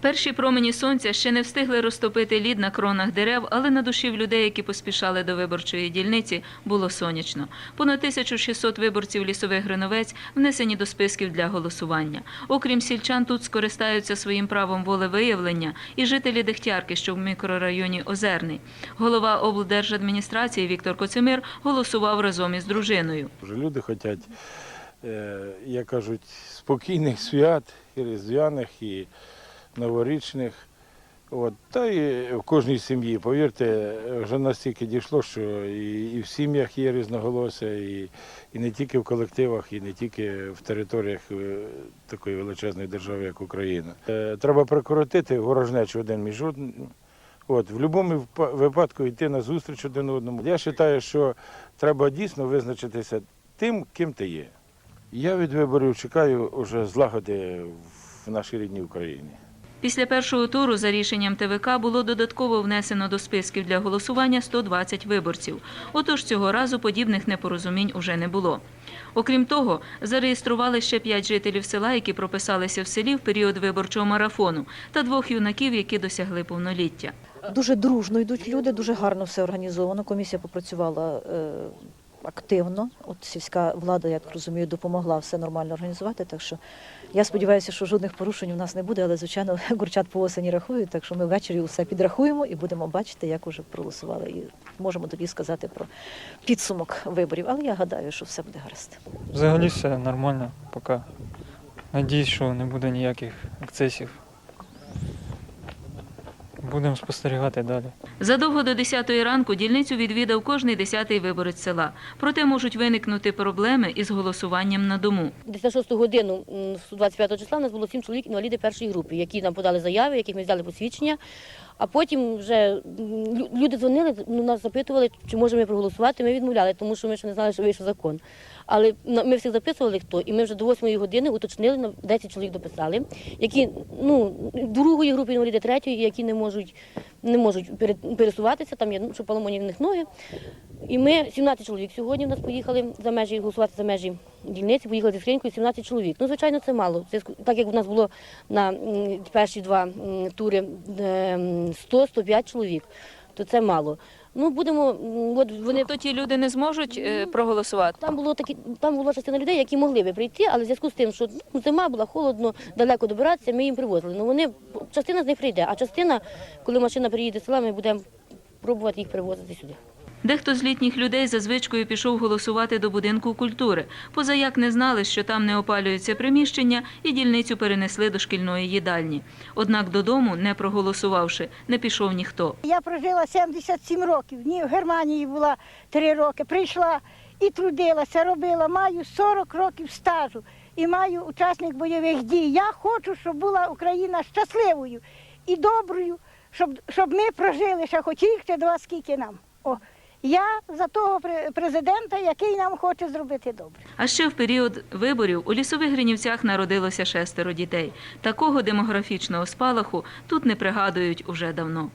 Перші промені сонця ще не встигли розтопити лід на кронах дерев, але на душі в людей, які поспішали до виборчої дільниці, було сонячно. Понад 1600 виборців лісових гриновець внесені до списків для голосування. Окрім сільчан, тут скористаються своїм правом волевиявлення і жителі Дегтярки, що в мікрорайоні Озерний. Голова облдержадміністрації Віктор Коцемир голосував разом із дружиною. Люди хочуть, е, як кажуть, спокійних свят, і різдвяних, і новорічних. От. Та і в кожній сім'ї, повірте, вже настільки дійшло, що і, і в сім'ях є різноголосся, і, і не тільки в колективах, і не тільки в територіях е, такої величезної держави, як Україна. Е, Треба прикоротити ворожнечу один між одним. От, в будь-якому випадку йти на зустріч один одному. Я вважаю, що треба дійсно визначитися тим, ким ти є. Я від виборів чекаю вже злагоди в нашій рідній Україні. Після першого туру за рішенням ТВК було додатково внесено до списків для голосування 120 виборців. Отож цього разу подібних непорозумінь уже не було. Окрім того, зареєстрували ще п'ять жителів села, які прописалися в селі в період виборчого марафону, та двох юнаків, які досягли повноліття. Дуже дружно йдуть люди, дуже гарно все організовано. Комісія попрацювала е, активно. От сільська влада, як розумію, допомогла все нормально організувати. Так що я сподіваюся, що жодних порушень у нас не буде, але звичайно гурчат по осені рахують. Так що ми ввечері усе підрахуємо і будемо бачити, як уже проголосували. І можемо тоді сказати про підсумок виборів. Але я гадаю, що все буде гаразд. Взагалі все нормально поки. Надіюсь, що не буде ніяких ексцесів. Будемо спостерігати далі. Задовго до 10 ранку дільницю відвідав кожний десятий виборець села. Проте можуть виникнути проблеми із голосуванням на дому. Десь на 6 годину м, 25 числа у нас було 7 чоловік інваліди першої групи, які нам подали заяви, яких ми взяли посвідчення. А потім вже люди дзвонили, ну, нас запитували, чи можемо проголосувати. Ми відмовляли, тому що ми ще не знали, що вийшов закон. Але ми всіх записували хто, і ми вже до 8 години уточнили, на 10 чоловік дописали, які ну, другої групи інваліди, третьої, які не можуть, не можуть пере- пересуватися, там є, ну, що поломані в них ноги. І ми 17 чоловік сьогодні в нас поїхали за межі голосувати за межі дільниці, поїхали зі скринькою 17 чоловік. Ну, звичайно, це мало. Зв'язку- Так як в нас було на перші два тури е, 100-105 чоловік, то це мало. Ну, будемо, от вони Тобто ті люди не зможуть е, проголосувати. там було такі, там була частина людей, які могли би прийти, але в зв'язку з тим, що ну, зима була холодно, далеко добиратися, ми їм привозили. Ну вони частина з них прийде, а частина, коли машина приїде з села, ми будемо пробувати їх привозити сюди. Дехто з літніх людей за звичкою пішов голосувати до будинку культури. Позаяк не знали, що там не опалюється приміщення, і дільницю перенесли до шкільної їдальні. Однак додому, не проголосувавши, не пішов ніхто. Я прожила 77 років. Ні, в Германії була 3 роки. Прийшла і трудилася, робила. Маю 40 років стажу і маю учасник бойових дій. Я хочу, щоб була Україна щасливою і доброю, щоб, щоб ми прожили ще хоч рік чи два, скільки нам. О, я за того пре- президента, який нам хоче зробити добре. А ще в період виборів у лісових Гринівцях народилося шестеро дітей. Такого демографічного спалаху тут не пригадують уже давно.